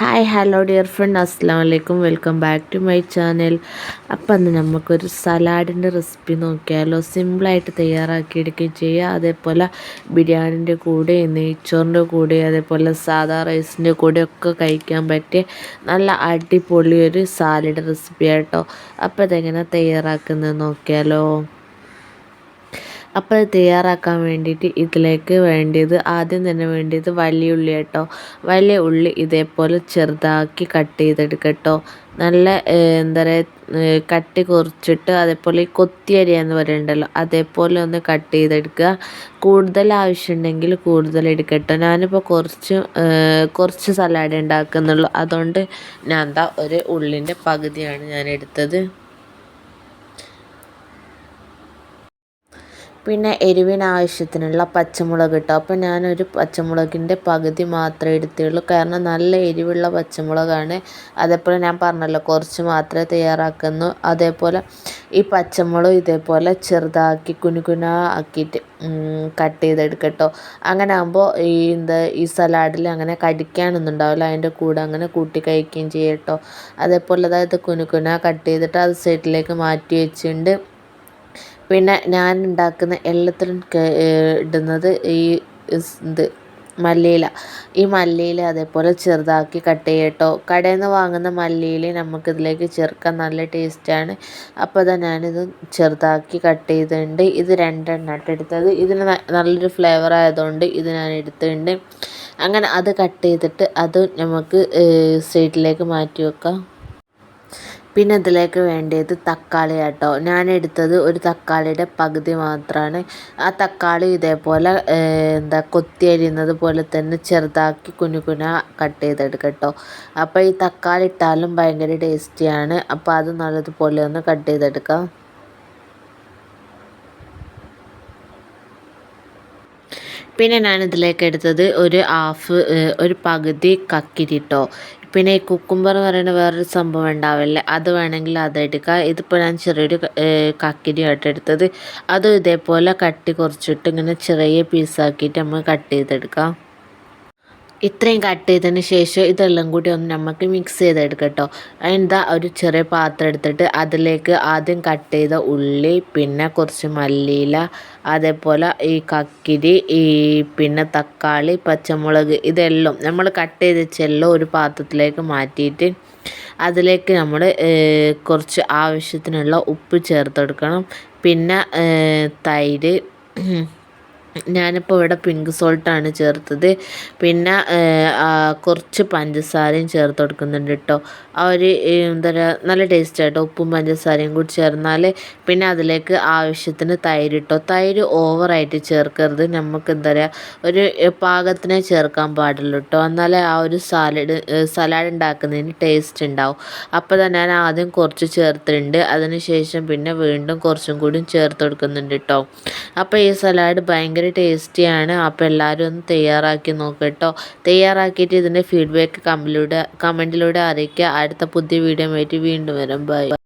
Hi hello dear friend അസ്സാം വലൈക്കും welcome back to my channel അപ്പം അന്ന് നമുക്കൊരു സലാഡിന്റെ റെസിപ്പി നോക്കിയാലോ. സിമ്പിളായിട്ട് തയ്യാറാക്കിയെടുക്കുകയും ചെയ്യുക അതേപോലെ ബിരിയാണിന്റെ കൂടെ നെയ്ച്ചോറിന്റെ കൂടെ അതേപോലെ സാധാ റൈസിന്റെ കൂടെ ഒക്കെ കഴിക്കാൻ പറ്റിയ നല്ല അടിപൊളി ഒരു സാലഡ് റെസിപ്പി ആട്ടോ. അപ്പോൾ അതെങ്ങനെ തയ്യാറാക്കുന്നത് നോക്കിയാലോ. അപ്പോൾ അത് തയ്യാറാക്കാൻ വേണ്ടിയിട്ട് ഇതിലേക്ക് വേണ്ടിയത് ആദ്യം തന്നെ വേണ്ടിയത് വലിയ ഉള്ളി കേട്ടോ. വലിയ ഉള്ളി ഇതേപോലെ ചെറുതാക്കി കട്ട്. ചെയ്തെടുക്കട്ടോ നല്ല എന്താ പറയുക കട്ടി കുറച്ചിട്ട് അതേപോലെ ഈ കൊത്തിയരി എന്ന് പറയുന്നുണ്ടല്ലോ അതേപോലെ ഒന്ന് കട്ട് ചെയ്തെടുക്കുക കൂടുതൽ ആവശ്യമുണ്ടെങ്കിൽ കൂടുതൽ എടുക്കട്ടോ ഞാനിപ്പോൾ കുറച്ച് കുറച്ച് സലാഡ് ഉണ്ടാക്കുന്നുള്ളൂ. അതുകൊണ്ട് ഞാൻ എന്താ ഒരു ഉള്ളിന്റെ പകുതിയാണ് ഞാൻ എടുത്തത്. പിന്നെ എരിവിന് ആവശ്യത്തിനുള്ള പച്ചമുളക് ഇട്ടു. അപ്പോൾ ഞാനൊരു പച്ചമുളകിന്റെ പകുതി മാത്രമേ എടുത്തുള്ളൂ. കാരണം നല്ല എരിവുള്ള പച്ചമുളകാണ്. അതേപോലെ ഞാൻ പറഞ്ഞല്ലോ കുറച്ച് മാത്രമേ തയ്യാറാക്കുന്നു അതേപോലെ ഈ പച്ചമുളക് ഇതേപോലെ ചെറുതാക്കി കുനുകുന ആക്കിയിട്ട് കട്ട് ചെയ്തെടുക്കട്ടോ. അങ്ങനെ ആകുമ്പോൾ ഈ എന്താ ഈ സലാഡിൽ അങ്ങനെ കടിക്കാനൊന്നും ഉണ്ടാവില്ല. അതിന്റെ കൂടെ അങ്ങനെ കൂട്ടി കഴിക്കുകയും ചെയ്യട്ടോ അതേപോലെ അതായത് കുനുകുന കട്ട് ചെയ്തിട്ട് അത് സൈഡിലേക്ക് മാറ്റി വെച്ചിട്ടുണ്ട്. പിന്നെ ഞാൻ ഉണ്ടാക്കുന്ന എല്ലാത്തിലും ഇടുന്നത് ഈ ഇത് മല്ലിയില. ഈ മല്ലിയില അതേപോലെ ചെറുതാക്കി കട്ട് ചെയ്യട്ടോ. കടയിൽ നിന്ന് വാങ്ങുന്ന മല്ലിയില നമുക്കിതിലേക്ക് ചേർക്കാൻ നല്ല ടേസ്റ്റാണ്. അപ്പോൾ തന്നെ ഞാനിത് ചെറുതാക്കി കട്ട് ചെയ്തിട്ടുണ്ട്. ഇത് രണ്ടെണ്ണം എടുത്തത്. ഇതിന് നല്ലൊരു ഫ്ലേവർ ആയതുകൊണ്ട് ഇത് ഞാൻ എടുത്തിട്ടുണ്ട്. അങ്ങനെ അത് കട്ട് ചെയ്തിട്ട് അത് നമുക്ക് സൈഡിലേക്ക് മാറ്റി വെക്കാം. പിന്നെ ഇതിലേക്ക് വേണ്ടത് തക്കാളി കേട്ടോ ഞാൻ എടുത്തത് ഒരു തക്കാളിയുടെ പകുതി മാത്രമാണ് ആ തക്കാളി ഇതേപോലെ എന്താ കൊത്തി അരിയുന്നത് പോലെ തന്നെ ചെറുതാക്കി കുഞ്ഞു കുഞ്ഞു കട്ട് ചെയ്തെടുക്കട്ടോ. കേട്ടോ അപ്പോൾ ഈ തക്കാളി ഇട്ടാലും ഭയങ്കര ടേസ്റ്റിയാണ്. അപ്പോൾ അത് നല്ലതുപോലെ ഒന്ന് കട്ട് ചെയ്തെടുക്കാം. പിന്നെ ഞാൻ ഇതിലേക്ക് എടുത്തത് ഒരു ഹാഫ് ഒരു പകുതി കക്കിരി കേട്ടോ പിന്നെ ഈ കുക്കുംബർ എന്ന് പറയുന്ന വേറൊരു സംഭവം ഉണ്ടാവില്ലേ. അത് വേണമെങ്കിൽ അതെടുക്കുക ഇതിപ്പോൾ ഞാൻ ചെറിയൊരു കക്കിരിയായിട്ട് എടുത്തത്. അതും ഇതേപോലെ കട്ടി കുറച്ചിട്ട് ഇങ്ങനെ ചെറിയ പീസാക്കിയിട്ട് നമ്മൾ കട്ട് ചെയ്തെടുക്കാം. ഇത്രയും കട്ട് ചെയ്തതിന് ശേഷം ഇതെല്ലാം കൂടി ഒന്ന് നമുക്ക് മിക്സ് ചെയ്തെടുക്കാം കേട്ടോ എന്താ ഒരു ചെറിയ പാത്രം എടുത്തിട്ട് അതിലേക്ക് ആദ്യം കട്ട് ചെയ്ത ഉള്ളി പിന്നെ കുറച്ച് മല്ലിയില അതേപോലെ ഈ കക്കിരി ഈ പിന്നെ തക്കാളി പച്ചമുളക് ഇതെല്ലാം നമ്മൾ കട്ട് ചെയ്ത് വെച്ചെല്ലാം ഒരു പാത്രത്തിലേക്ക് മാറ്റിയിട്ട് അതിലേക്ക് നമ്മൾ കുറച്ച് ആവശ്യത്തിനുള്ള ഉപ്പ് ചേർത്തെടുക്കണം. പിന്നെ തൈര് ഞാനിപ്പോൾ ഇവിടെ പിങ്ക് സോൾട്ടാണ് ചേർത്തത്. പിന്നെ കുറച്ച് പഞ്ചസാരയും ചേർത്ത് കൊടുക്കുന്നുണ്ട് കേട്ടോ ആ ഒരു എന്താ പറയുക നല്ല ടേസ്റ്റ് ആട്ടോ ഉപ്പും പഞ്ചസാരയും കൂടി ചേർന്നാൽ പിന്നെ അതിലേക്ക് ആവശ്യത്തിന് തൈര് ഇട്ടോ തൈര് ഓവറായിട്ട് ചേർക്കരുത്. നമുക്ക് എന്താ പറയുക ഒരു പാകത്തിനെ ചേർക്കാൻ പാടുള്ളൂ കേട്ടോ എന്നാലേ ആ ഒരു സാലഡ് സലാഡ് ഉണ്ടാക്കുന്നതിന് ടേസ്റ്റ് ഉണ്ടാവും. അപ്പോൾ തന്നെ ഞാൻ ആദ്യം കുറച്ച് ചേർത്തിട്ടുണ്ട്. അതിന് ശേഷം പിന്നെ വീണ്ടും കുറച്ചും കൂടി ചേർത്ത് കൊടുക്കുന്നുണ്ട് കേട്ടോ അപ്പോൾ ഈ സലാഡ് ഭയങ്കര ഭയങ്കര ടേസ്റ്റിയാണ്. അപ്പോൾ എല്ലാവരും ഒന്ന് തയ്യാറാക്കി നോക്കുക കേട്ടോ തയ്യാറാക്കിയിട്ട് ഇതിന്റെ ഫീഡ്ബാക്ക് കമ്മിലൂടെ കമന്റിലൂടെ അറിയിക്കുക. അടുത്ത പുതിയ വീഡിയോ ആയിട്ട് വീണ്ടും വരും. ബൈ